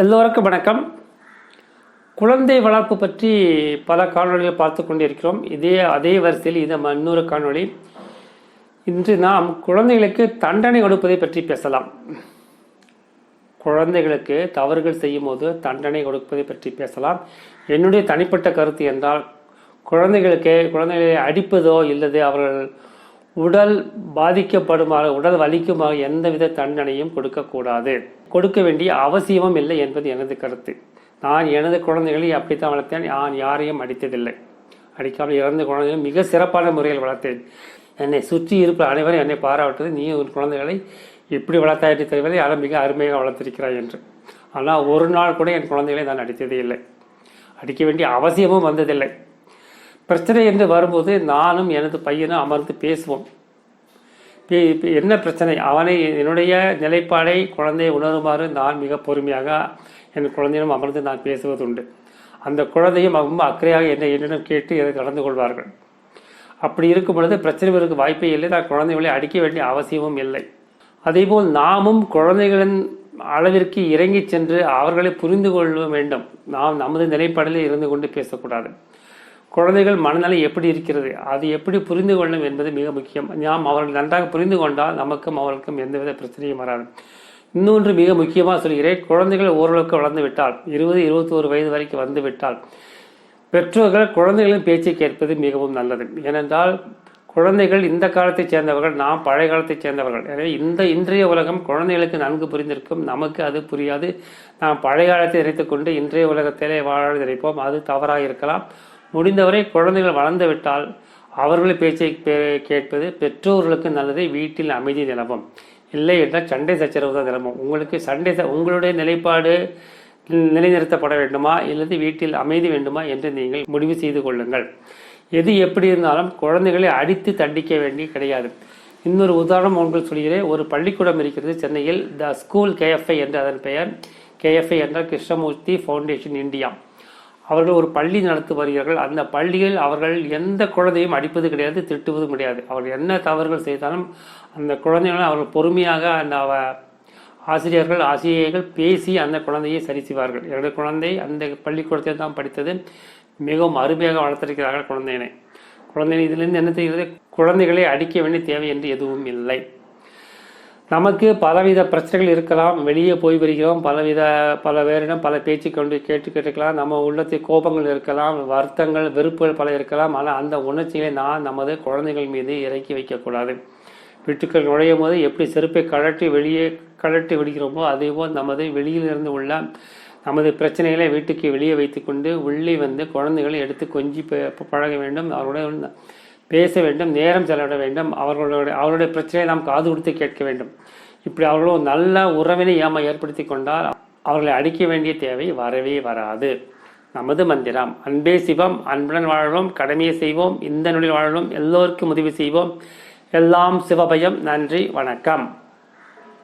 எல்லோருக்கும் வணக்கம். குழந்தை வளர்ப்பு பற்றி பல காணொளிகள் பார்த்து கொண்டிருக்கிறோம். இதே அதே வரிசையில் இது நம்ம இன்னொரு காணொளி. இன்று நாம் குழந்தைகளுக்கு தண்டனை கொடுப்பதை பற்றி பேசலாம். குழந்தைகளுக்கு தவறுகள் செய்யும் போது தண்டனை கொடுப்பதை பற்றி பேசலாம். என்னுடைய தனிப்பட்ட கருத்து என்றால் குழந்தைகளுக்கு குழந்தைகளை அடிப்பதோ இல்லது அவர்கள் உடல் பாதிக்கப்படுமாறு உடல் வலிக்குமாறு எந்தவித தண்டனையும் கொடுக்கக்கூடாது. கொடுக்க வேண்டிய அவசியமும் இல்லை என்பது எனது கருத்து. நான் எனது குழந்தைகளை அப்படித்தான் வளர்த்தேன். நான் யாரையும் அடித்ததில்லை. அடிக்காமல் இறந்த குழந்தைகளை மிக சிறப்பான முறையில் வளர்த்தேன். என்னை சுற்றி இருப்ப அனைவரும் என்னை பாராட்டுவது நீ உன் குழந்தைகளை இப்படி வளர்த்தாயிட்டு தெரிவதை யாரும் மிக அருமையாக வளர்த்திருக்கிறாய் என்று. ஆனால் ஒரு நாள் கூட என் குழந்தைகளை நான் அடித்ததே இல்லை. அடிக்க வேண்டிய அவசியமும் வந்ததில்லை. பிரச்சனை என்று வரும்போது நானும் எனது பையனும் அமர்ந்து பேசுவோம். என்ன பிரச்சனை? அவனை என்னுடைய நிலைப்பாடை குழந்தையை உணருமாறு நான் மிக பொறுமையாக என் குழந்தையிடம் அமர்ந்து நான் பேசுவதுண்டு. அந்த குழந்தையும் ரொம்ப அக்கறையாக என்னை என்னிடம் கேட்டு இதை நடந்து கொள்வார்கள். அப்படி இருக்கும் பொழுது பிரச்சனை இருக்க வாய்ப்பே இல்லை. நான் குழந்தைகளை அடிக்க வேண்டிய அவசியமும் இல்லை. அதேபோல் நாமும் குழந்தைகளின் அளவிற்கு இறங்கி சென்று அவர்களை புரிந்து கொள்ள வேண்டும். நாம் நமது நிலைப்பாடில் இருந்து கொண்டு பேசக்கூடாது. குழந்தைகள் மனநிலை எப்படி இருக்கிறது? அது எப்படி புரிந்து கொள்ளும் என்பது மிக முக்கியம். நாம் அவர்கள் நன்றாக புரிந்து கொண்டால் நமக்கும் அவர்களுக்கும் எந்தவித பிரச்சனையும் வராது. இன்னொன்று மிக முக்கியமாக சொல்கிறேன். குழந்தைகள் ஓரளவுக்கு வளர்ந்து விட்டால் இருபது இருபத்தி ஒரு வயது வரைக்கும் வந்து விட்டால் பெற்றோர்கள் குழந்தைகளின் பேச்சை கேட்பது மிகவும் நல்லது. ஏனென்றால் குழந்தைகள் இந்த காலத்தைச் சேர்ந்தவர்கள் நாம் பழைய காலத்தைச் சேர்ந்தவர்கள். எனவே இந்த இன்றைய உலகம் குழந்தைகளுக்கு நன்கு புரிந்திருக்கும். நமக்கு அது புரியாது. நாம் பழைய காலத்தை நினைத்துக் கொண்டு இன்றைய உலகத்திலே வாழ நினைப்போம். அது தவறாக இருக்கலாம் முடிந்தவரை குழந்தைகள் வளர்ந்து விட்டால் அவர்கள் பேச்சை கேட்பது பெற்றோர்களுக்கு நல்லது வீட்டில் அமைதி நிலவும். இல்லை என்றால் சண்டை சச்சரவு தான் நிலவும். உங்களுக்கு சண்டை ச- உங்களுடைய நிலைப்பாடு நிலைநிறுத்தப்பட வேண்டுமா? அல்லது வீட்டில் அமைதி வேண்டுமா என்று நீங்கள் முடிவு செய்து கொள்ளுங்கள். எது எப்படி இருந்தாலும் குழந்தைகளை அடித்து தண்டிக்க வேண்டி கிடையாது. இன்னொரு உதாரணம் ஒன்று சொல்கிறேன். ஒரு பள்ளிக்கூடம் இருக்கிறது. சென்னையில் த ஸ்கூல் கேஎஃப்ஐ என்று அதன் பெயர். கேஎஃப்ஐ என்றால் கிருஷ்ணமூர்த்தி ஃபவுண்டேஷன் இந்தியா. அவர்கள் ஒரு பள்ளி நடத்தி வருகிறார்கள் அந்த பள்ளியில் அவர்கள் எந்த குழந்தையும் அடிப்பது கிடையாது திட்டுவதும் கிடையாது. அவர்கள் என்ன தவறுகள் செய்தாலும் அந்த குழந்தைகளை அவர்கள் பொறுமையாக அந்த ஆசிரியர்கள் ஆசிரியர்கள் பேசி அந்த குழந்தையை சரி செய்வார்கள். என்னுடைய குழந்தை அந்த பள்ளிக்கூடத்தில் தான் படித்தது. மிகவும் அருமையாக வளர்த்திருக்கிறார்கள் குழந்தையினை. குழந்தை இதிலிருந்து என்ன தெரிகிறது? குழந்தைகளை அடிக்க வேண்டிய தேவை என்று எதுவும் இல்லை. நமக்கு பலவித பிரச்சனைகள் இருக்கலாம். வெளியே போய் வருகிறோம். பலவித பல பேரிடம் பல பேச்சு கொண்டு கேட்டு கேட்டுக்கலாம் நம்ம உள்ளத்தில் கோபங்கள் இருக்கலாம். வருத்தங்கள் வெறுப்புகள் பல இருக்கலாம். ஆனால் அந்த உணர்ச்சிகளை நான் நமது குழந்தைகள் மீது இறக்கி வைக்கக்கூடாது வீட்டுக்குள் நுழையும் போது எப்படி செருப்பை கழட்டி வெளியே கழட்டி விடுகிறோமோ அதேபோல் நமது வெளியில் இருந்து உள்ள நமது பிரச்சனைகளை வீட்டுக்கு வெளியே வைத்துக்கொண்டு உள்ளே வந்து குழந்தைகளை எடுத்து கொஞ்சி ப- பழக வேண்டும். அவருடைய பேச வேண்டும் நேரம் செலவிட வேண்டும் அவர்களுடைய அவருடைய பிரச்சனையை நாம் காது கொடுத்து கேட்க வேண்டும். இப்படி அவர்களும் ஒரு நல்ல உறவினை ஏமா ஏற்படுத்தி கொண்டால் அவர்களை அடிக்க வேண்டிய தேவை வரவே வராது. நமது மந்திரம் அன்பே சிவம் அன்புடன் வாழவும் கடமையை செய்வோம் இந்த நொழில் வாழவும் எல்லோருக்கும் உதவி செய்வோம். எல்லாம் சிவபயம். நன்றி வணக்கம்.